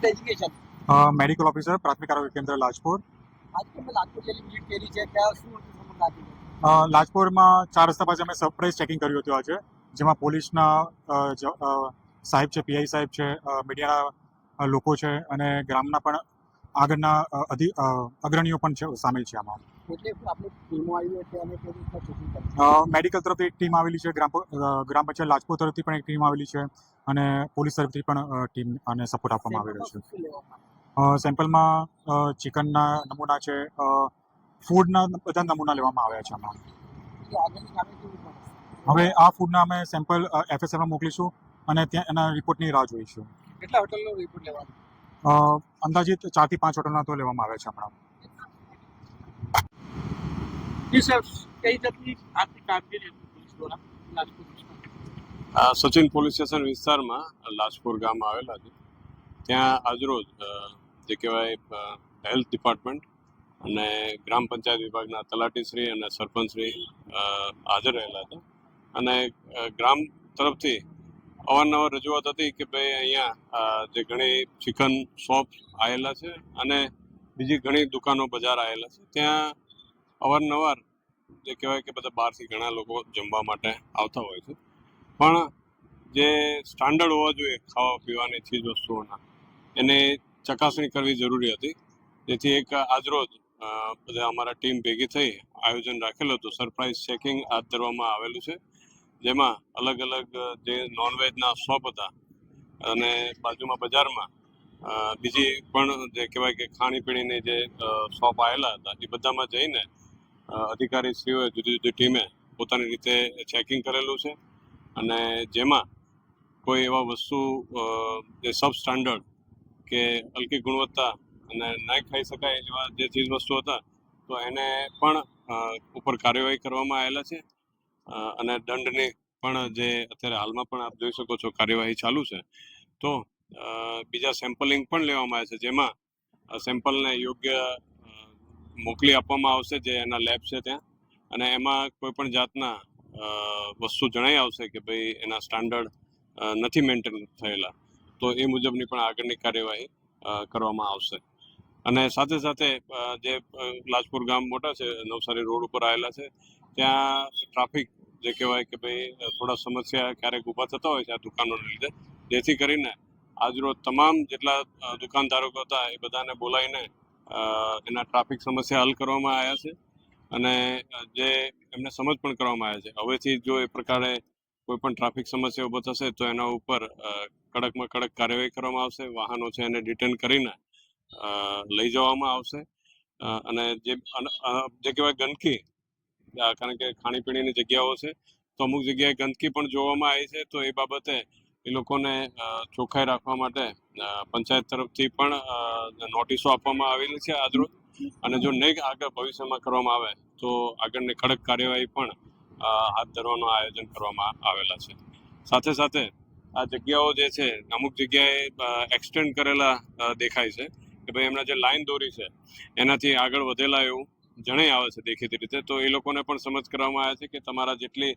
Designation medical officer પ્રાથમિક આરોગ્ય કેન્દ્ર અ, લાજપુરમાં ચાર રસ્તા પાસે અમે સરપ્રાઇઝ ચેકિંગ કર્યું હતું આજે જેમાં પોલીસના સાહેબ છે પીઆઈ સાહેબ છે મીડિયાના લોકો છે અને ગ્રામના પણ આગળના અધિ અગ્રણીઓ પણ છે સામેલ છે આમાં એટલે આપણે ટીમો આવી હતી અને કેવી રીતના ચેકિંગ કરી મેડિકલ તરફથી એક ટીમ આવેલી છે ગ્રામ ગ્રામ પંચાયત લાજપુર તરફથી પણ એક ટીમ આવેલી છે અને પોલીસ તરફથી પણ ટીમ અને સપોર્ટ આપવામાં આવી રહ્યો છે. સેમ્પલમાં ચિકનના નમૂના છે ફૂડના બધા નમૂના લેવામાં આવ્યા છે આમાં? હવે આ ફૂડના અમે સેમ્પલ એફએસએમાં મોકલીશું અને ત્યાં એના રિપોર્ટની રાહ જોઈશું. કેટલા હોટલનો રિપોર્ટ લેવાનો? અંદાજિત ચારથી પાંચ હોટલના તો લેવામાં આવે છે હમણાં. જી સચિન પોલીસ સ્ટેશન વિસ્તારમાં લાજપુર ગામ આવેલા છે. ત્યાં આજરોજ જે કહેવાય હેલ્થ ડિપાર્ટમેન્ટ અને ગ્રામ પંચાયત વિભાગના તલાટીશ્રી અને સરપંચશ્રી હાજર રહેલા હતા અને ગ્રામ તરફથી અવારનવાર રજૂઆત હતી કે ભાઈ અહીંયા જે ઘણી ચિકન શોપ આવેલા છે અને બીજી ઘણી દુકાનો બજાર આવેલા છે. ત્યાં અવારનવાર જે કહેવાય કે બધા બહારથી ઘણા લોકો જમવા માટે આવતા હોય છે. પણ જે સ્ટાન્ડર્ડ હોવા જોઈએ ખાવા, પીવાની ચીજ વસ્તુઓના, એને ચકાસણી કરવી જરૂરી હતી. જેથી એક આજરોજ બધા અમારા ટીમ ભેગી થઈ આયોજન રાખેલું હતું. સરપ્રાઇઝ ચેકિંગ હાથ ધરવામાં આવેલું છે. જેમાં અલગ અલગ જે નોનવેજના શોપ હતા અને બાજુમાં બજારમાં બીજી પણ જે કહેવાય કે ખાણીપીણીની જે શોપ આવેલા હતા, એ બધામાં જઈને અધિકારીશ્રીઓએ જુદી જુદી ટીમે પોતાની રીતે ચેકિંગ કરેલું છે અને જેમાં કોઈ એવા વસ્તુ જે સબ સ્ટાન્ડર્ડ કે હલકી ગુણવત્તા અને નહીં ખાઈ શકાય એવા જે ચીજ વસ્તુ હતા, તો એને પણ ઉપર કાર્યવાહી કરવામાં આવેલા છે. અને દંડની પણ જે અત્યારે હાલમાં પણ આપ જોઈ શકો છો કાર્યવાહી ચાલુ છે. તો બીજા સેમ્પલિંગ પણ લેવામાં આવે છે, જેમાં સેમ્પલને યોગ્ય મોકલી આપવામાં આવશે જે એના લેબ છે ત્યાં. અને એમાં કોઈ પણ જાતના વસ્તુ જણાઈ આવશે કે ભાઈ એના સ્ટાન્ડર્ડ નથી મેન્ટેન થયેલા, તો એ મુજબની પણ આગળની કાર્યવાહી કરવામાં આવશે. અને સાથે સાથે જે લાજપુર ગામ મોટા છે, નવસારી રોડ ઉપર આવેલા છે, ત્યાં ટ્રાફિક જે કહેવાય કે ભાઈ, થોડા સમસ્યા ક્યારેક ઊભા થતા હોય છે આ દુકાનોને લીધે. જેથી કરીને આજરોજ તમામ જેટલા દુકાનધારકો હતા એ બધાને બોલાવીને એના ટ્રાફિક સમસ્યા હલ કરવામાં આવ્યા છે અને જે એમને સમજ પણ કરવામાં આવે છે. હવેથી જો એ પ્રકારે કોઈ પણ ટ્રાફિક સમસ્યા ઊભો થશે તો એના ઉપર કડકમાં કડક કાર્યવાહી કરવામાં આવશે. વાહનો છે એને ડિટેન કરીને લઈ જવામાં આવશે. અને જે જે કહેવાય ગંદકી કારણ કે ખાણીપીણીની જગ્યાઓ છે, તો અમુક જગ્યાએ ગંદકી પણ જોવામાં આવી છે, તો એ બાબતે એ લોકોને ચોખ્ખાઈ રાખવા માટે પંચાયત તરફથી પણ નોટિસો આપવામાં આવેલી છે આજરોજ અને જો નહીં આગળ ભવિષ્યમાં કરવામાં આવે, તો આગળની કડક કાર્યવાહી પણ હાથ ધરવાનું આયોજન કરવામાં આવેલા છે. સાથે સાથે આ જગ્યાઓ જે છે, અમુક જગ્યાએ એક્સટેન્ડ કરેલા દેખાય છે કે ભાઈ એમના જે લાઈન દોરી છે, એનાથી આગળ વધેલા એવું જણાઈ આવે છે દેખીતી રીતે. તો એ લોકોને પણ સમજ કરવામાં આવે છે કે તમારા જેટલી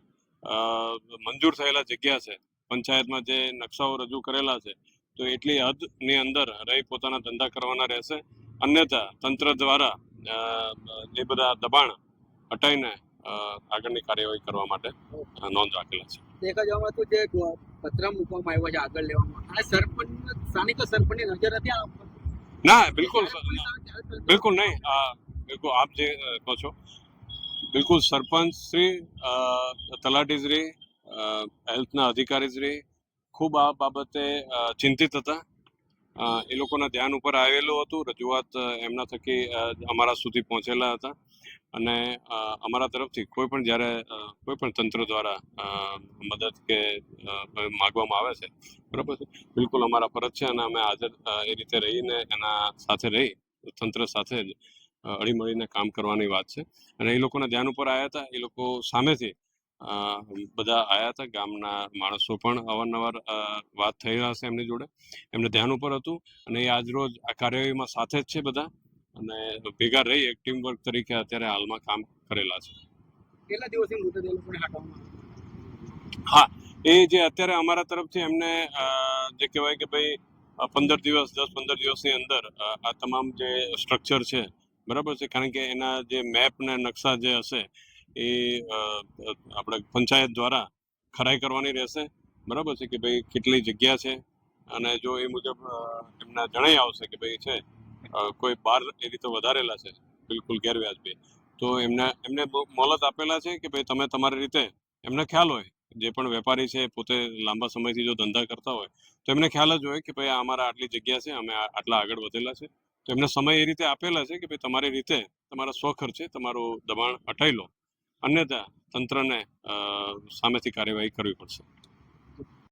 મંજૂર થયેલા જગ્યા છે પંચાયતમાં જે નકશાઓ રજૂ કરેલા છે તો એટલી હદની અંદર રહી પોતાના ધંધા કરવાના રહેશે. અન્યથા તંત્ર દ્વારા એ બધા દબાણ હટાઈને આગળની કાર્યવાહી કરવા માટે નોંધ રાખેલા છે. દેખા જવામાં તો જે પત્ર મૂકવામાં આવ્યો છે આગળ લેવામાં. આ સરપંચ સ્થાનિક સરપંચની નજર હતી ના બિલકુલ બિલકુલ નહીં. બિલકુલ આપ જે કહો છો. બિલકુલ સરપંચ શ્રી તલાટીશ્રી હેલ્થના અધિકારીશ્રી ખૂબ આ બાબતે ચિંતિત હતા. એ લોકોના ધ્યાન ઉપર આવેલું હતું. રજૂઆત એમના થકી અમારા સુધી પહોંચેલા હતા. અને અમારા તરફથી કોઈ પણ જ્યારે કોઈ પણ તંત્ર દ્વારા મદદ કે માગવામાં આવે છે, બરાબર છે? બિલકુલ અમારા ફરજ છે અને અમે હાજર એ રીતે રહીને એના સાથે રહી, તંત્ર સાથે જ હળીમળીને કામ કરવાની વાત છે. અને એ લોકોના ધ્યાન ઉપર આવ્યા હતા. એ લોકો સામેથી બધા આવ્યા હતા ગામના માણસો પણ અવારનવાર વાત થઈ છે એમની જોડે. એમને ધ્યાન ઉપર હતું અને એ આજરોજ આ કાર્યવાહીમાં સાથે જ છે બધા અને ભેગા રહી એક ટીમ વર્ક તરીકે અત્યારે હાલમાં કામ કરેલા છે. કેટલા દિવસથી મૃતદેહ લોકોને હા એ જે અત્યારે અમારા તરફથી એમને જે કહેવાય કે ભાઈ પંદર દિવસ દસ પંદર દિવસની અંદર આ તમામ જે સ્ટ્રક્ચર છે બરાબર છે? કારણ કે એના જે મેપ ને નકશા જે હશે એ આપણે પંચાયત દ્વારા ખરાઈ કરવાની રહેશે. બરાબર છે કે ભાઈ કેટલી જગ્યા છે? અને જો એ મુજબ એમને જણાઈ આવશે કે ભાઈ છે કોઈ બાર એ રીતે વધારેલા છે, બિલકુલ ગેરવ્યાજબી. તો એમને એમને બહુ મોહલત આપેલા છે કે ભાઈ તમે તમારી રીતે એમને ખ્યાલ હોય, જે પણ વેપારી છે પોતે લાંબા સમયથી જો ધંધા કરતા હોય, તો એમને ખ્યાલ જ હોય કે ભાઈ આ અમારા આટલી જગ્યા છે, અમે આટલા આગળ વધેલા છે. તો એમને સમય એ રીતે આપેલા છે કે ભાઈ તમારી રીતે તમારા સ્વખર્ચે તમારું દબાણ હટાવી લો. અન્યથા તંત્રને સામેથી કાર્યવાહી કરવી પડશે.